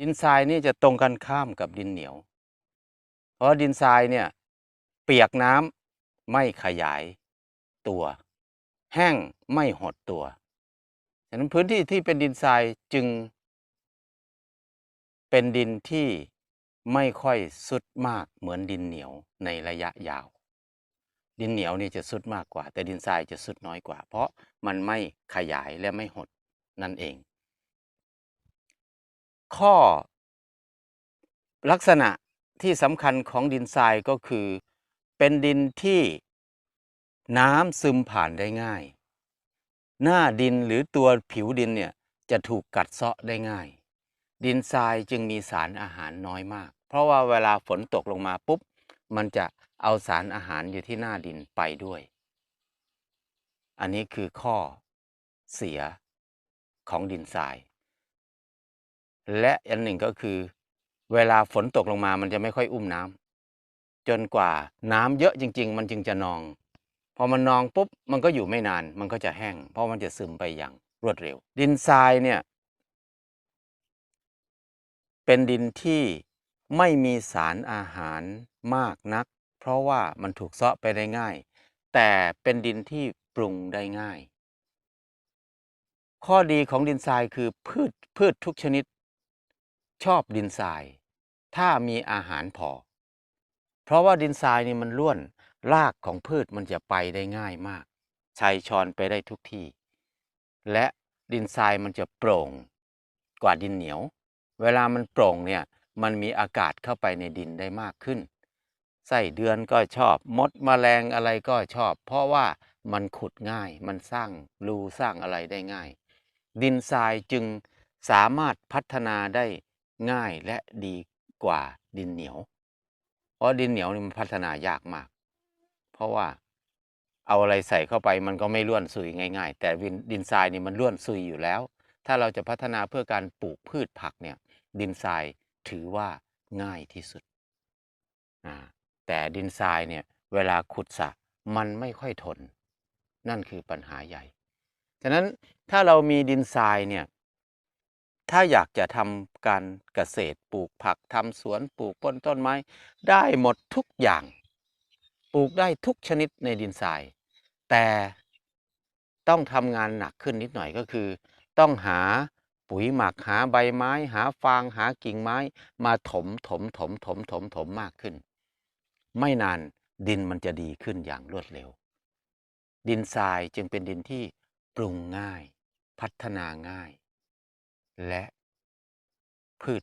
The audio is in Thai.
ดินทรายนี่จะตรงกันข้ามกับดินเหนียว เพราะดินทรายเนี่ย เปียกน้ำไม่ขยายตัว แห้งไม่หดตัวฉะนั้นพื้นที่ที่เป็นดินทรายจึง เป็นดินที่ไม่ค่อยสุดมากเหมือนดินเหนียวในระยะยาว ดินเหนียวนี่จะสุดมากกว่า แต่ดินทรายจะสุดน้อยกว่า เพราะมันไม่ขยายและไม่หดนั่นเอง ข้อ ลักษณะที่สำคัญของดินทรายก็คือ เป็นดินที่น้ำซึมผ่านได้ง่าย หน้าดินหรือตัวผิวดินเนี่ยจะถูกกัดเซาะได้ง่าย ดินทรายจึงมีสารอาหารน้อยมาก เพราะว่าเวลาฝนตกลงมาปุ๊บ มันจะเอาสารอาหารอยู่ที่หน้าดินไปด้วย อันนี้คือข้อเสียของดินทราย และอันหนึ่งก็คือ เวลาฝนตกลงมามันจะไม่ค่อยอุ้มน้ำจนกว่าน้ำเยอะจริง ๆ มันจึงจะนอง พอมันนองปุ๊บมันก็อยู่ไม่นาน มันก็จะแห้ง เพราะมันจะซึมไปอย่างรวดเร็ว ดินทรายเนี่ย เป็นดินที่ไม่มีสารอาหารมากนัก เพราะว่ามันถูกเซาะไปได้ง่าย แต่เป็นดินที่ปรุงได้ง่าย ข้อดีของดินทรายคือพืชพืชทุกชนิด ชอบดินทราย ถ้ามีอาหารพอ เพราะว่าดินทรายนี่มันล้วนรากของพืชมันจะไปได้ง่ายมากชัยชอนไปได้ทุกที่ และดินทรายมันจะโปร่งกว่าดินเหนียว เวลามันโปร่งเนี่ยมันมีอากาศเข้าไปในดินได้มากขึ้นไส้เดือนก็ชอบ มดแมลงอะไรก็ชอบ เพราะว่ามันขุดง่าย มันสร้างรูสร้างอะไรได้ง่าย ดินทรายจึงสามารถพัฒนาได้ ง่ายและดีกว่าดินเหนียว เพราะดินเหนียวนี่มันพัฒนายากมาก เพราะว่าเอาอะไรใส่เข้าไปมันก็ไม่ล้วนซุยง่ายๆ แต่ดินทรายนี่มันล้วนซุยอยู่แล้ว ถ้าเราจะพัฒนาเพื่อการปลูกพืชผักเนี่ย ดินทรายถือว่าง่ายที่สุด แต่ดินทรายเนี่ยเวลาขุดสระมันไม่ค่อยทน นั่นคือปัญหาใหญ่ ฉะนั้นถ้าเรามีดินทรายเนี่ย ถ้าอยากจะทำการเกษตรปลูกผักทำสวนปลูกต้นต้นไม้ ได้หมดทุกอย่าง ปลูกได้ทุกชนิดในดินทราย แต่ต้องทำงานหนักขึ้นนิดหน่อยก็คือ ต้องหาปุ๋ยหมักหาใบไม้ หาฟางหากิ่งไม้ มาถมถมถมถมถมถมมากขึ้น ไม่นานดินมันจะดีขึ้นอย่างรวดเร็ว ดินทรายจึงเป็นดินที่ปรุงง่าย พัฒนาง่าย และพืช